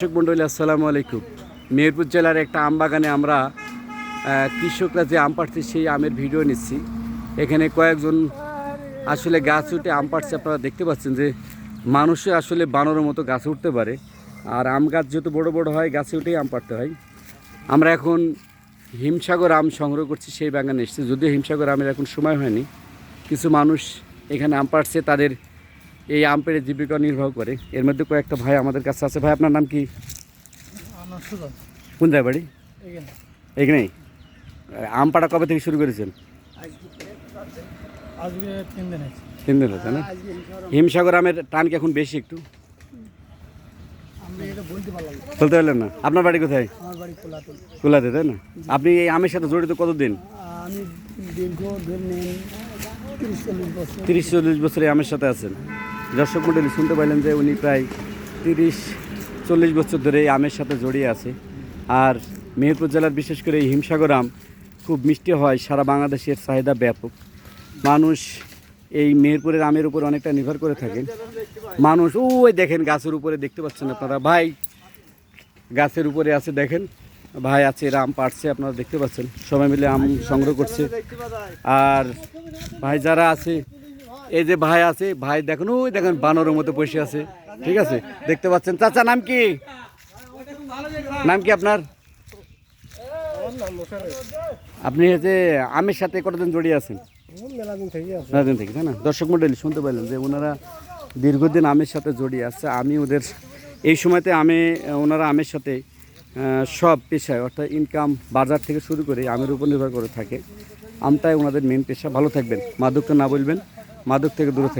দর্শক মন্ডলী আসসালামু আলাইকুম। মেহেরপুর জেলার একটা আম বাগানে আমরা কৃষকরা যে আম পাড়ছে, সেই আমের ভিডিও নিচ্ছি। এখানে কয়েকজন আসলে গাছ উঠে আম পাড়ছে, আপনারা দেখতে পাচ্ছেন যে মানুষে আসলে বানরের মতো গাছ উঠতে পারে। আর আম গাছ যেহেতু বড় বড় হয়, গাছে উঠেই আম পাড়তে হয়। আমরা এখন হিমসাগর আম সংগ্রহ করছি, সেই বাগানে এসেছি। যদিও হিমসাগর আমের এখন সময় হয়নি, কিছু মানুষ এখানে আম পাড়ছে, তাদের এই আম পেড়ে জীবিকা নির্বাহ করে। এর মধ্যে কয়েকটা ভাই আমাদের কাছে আছে। ভাই আপনার নাম কি? কোন জায়গায় বাড়ি? এখানে। আম পাড়া কবে থেকে শুরু করেছেন? তিন দিন হচ্ছে না? হিমসাগর আমের টান কি এখন বেশি একটু? বলতে পারলেন না? আপনার বাড়ি কোথায়? কোলাতে তাই না? আপনি এই আমের সাথে জড়িত কতদিন? তিরিশ চল্লিশ বছর আমের সাথে আছেন। দর্শক মন্ডলী শুনতে পাইলেন যে উনি প্রায় তিরিশ, চল্লিশ বছর ধরে এই আমের সাথে জড়িয়ে আছে। আর মেহেরপুর জেলার বিশেষ করে এই হিমসাগর আম খুব মিষ্টি হয়, সারা বাংলাদেশের চাহিদা ব্যাপক। মানুষ এই মেহেরপুরের আমের উপর অনেকটা নির্ভর করে থাকেন। মানুষ ওই দেখেন গাছের উপরে দেখতে পাচ্ছেন আপনারা। ভাই, গাছের উপরে আছে, দেখেন। ভাই আছে আম পাড়ছে, আপনারা দেখতে পাচ্ছেন। সবাই মিলে আম সংগ্রহ করছে। আর ভাই যারা আছে এই যে ভাই আছে, ভাই দেখুন, ওই দেখেন বানরের মতো বসে আছে। ঠিক আছে? দেখতে পাচ্ছেন? চাচা, নাম কি? নাম কি আপনার? আপনি হচ্ছে আমের সাথে কতদিন জড়িয়ে আছেন? থেকে, তাই না? দর্শক মন্ডলী শুনতে পাইলেন যে ওনারা দীর্ঘদিন আমের সাথে জড়িয়ে আছে। আমি ওদের, এই সময়তে আমি, ওনারা আমের সাথে সব পেশায়, অর্থাৎ ইনকাম বাজার থেকে শুরু করে আমের উপর নির্ভর করে থাকে। আমটাই ওনাদের মেন পেশা। ভালো থাকবেন। মাদকটা না বলবেন। মাদক থেকে দূরে থাকবেন